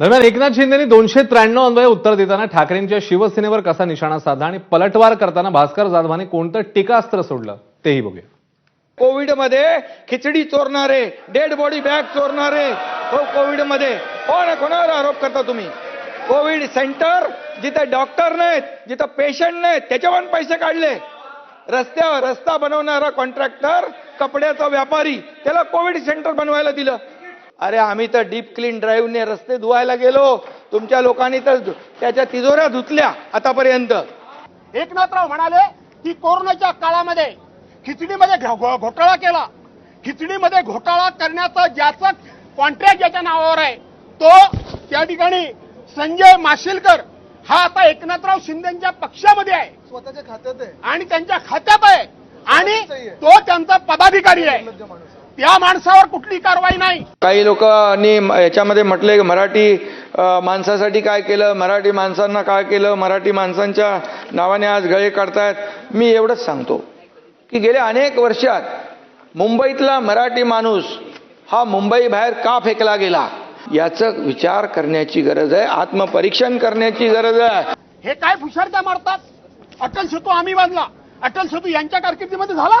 दरम्यान एकनाथ शिंदेनी दोनशे त्र्याण्णव अन्वय उत्तर देताना ठाकरेंच्या शिवसेनेवर कसा निशाणा साधला आणि पलटवार करताना भास्कर जाधवाने कोणतं टीकास्त्र सोडलं? तेही बघूया. कोविडमध्ये खिचडी चोरणारे डेड बॉडी बॅग चोरणारे हो कोविडमध्ये कोण कोणावर आरोप करता तुम्ही? कोविड सेंटर जिथे डॉक्टर नाहीत जिथं पेशंट नाहीत त्याच्यावर पैसे काढले. रस्त्यावर रस्ता बनवणारा कॉन्ट्रॅक्टर कपड्याचा व्यापारी त्याला कोविड सेंटर बनवायला दिलं. अरे आम्ही तर डीप क्लीन ड्राईव्हने रस्ते धुवायला गेलो. तुमच्या लोकांनी तर त्याच्या तिजोऱ्या धुतल्या आतापर्यंत. एकनाथराव म्हणाले की कोरोनाच्या काळामध्ये खिचडीमध्ये घोटाळा केला. खिचडीमध्ये घोटाळा करण्याचं ज्याचं कॉन्ट्रॅक्ट ज्याच्या नावावर आहे तो त्या ठिकाणी संजय माशिलकर हा आता एकनाथराव शिंदेच्या पक्षामध्ये आहे. स्वतःच्या खात्यात आहे. आणि त्यांच्या खात्यात आहे. आणि. तो त्यांचा पदाधिकारी आहे. त्या माणसावर कुठली कारवाई नाही. काही लोकांनी याच्यामध्ये म्हटले मराठी माणसासाठी काय केलं मराठी माणसांना काय केलं मराठी माणसांच्या नावाने आज गळे काढतायत. मी एवढंच सांगतो की गेल्या अनेक वर्षात मुंबईतला मराठी माणूस हा मुंबई बाहेर का फेकला गेला? याचं विचार करण्याची गरज आहे आत्मपरीक्षण करण्याची गरज आहे. हे काय फुशारत्या मारतात? अटल सेतू आम्ही बांधला. अटल सेतू यांच्या कारकिर्दीमध्ये झाला?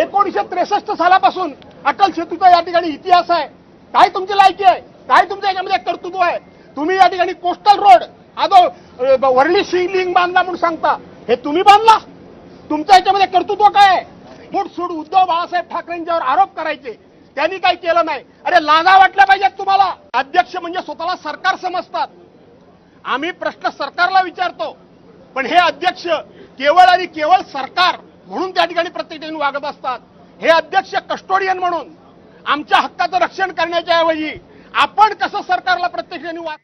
एकोणीशे त्रेसष्ट सालापासून अटल सेतूचा या ठिकाणी इतिहास आहे. काय तुमची लायकी आहे? काय तुमच्या याच्यामध्ये कर्तृत्व आहे? तुम्ही या ठिकाणी कोस्टल रोड आदो वरळी शिवलिंग बांधला म्हणून सांगता. हे तुम्ही बांधला? तुमच्या याच्यामध्ये कर्तृत्व काय आहे? सूड उद्धव बाळासाहेब ठाकरेंच्यावर आरोप करायचे. त्यांनी काही केलं नाही. अरे लाजा वाटल्या पाहिजेत तुम्हाला. अध्यक्ष म्हणजे स्वतःला सरकार समजतात. आम्ही प्रश्न सरकारला विचारतो. पण हे अध्यक्ष केवळ आणि केवळ सरकार म्हणून त्या ठिकाणी प्रत्येक ठिकाणी वागत असतात. हे अध्यक्ष कस्टोडियन म्हणून आमच्या हक्काचं रक्षण करण्याच्या ऐवजी आपण कसं सरकारला प्रत्यक्षाने वाद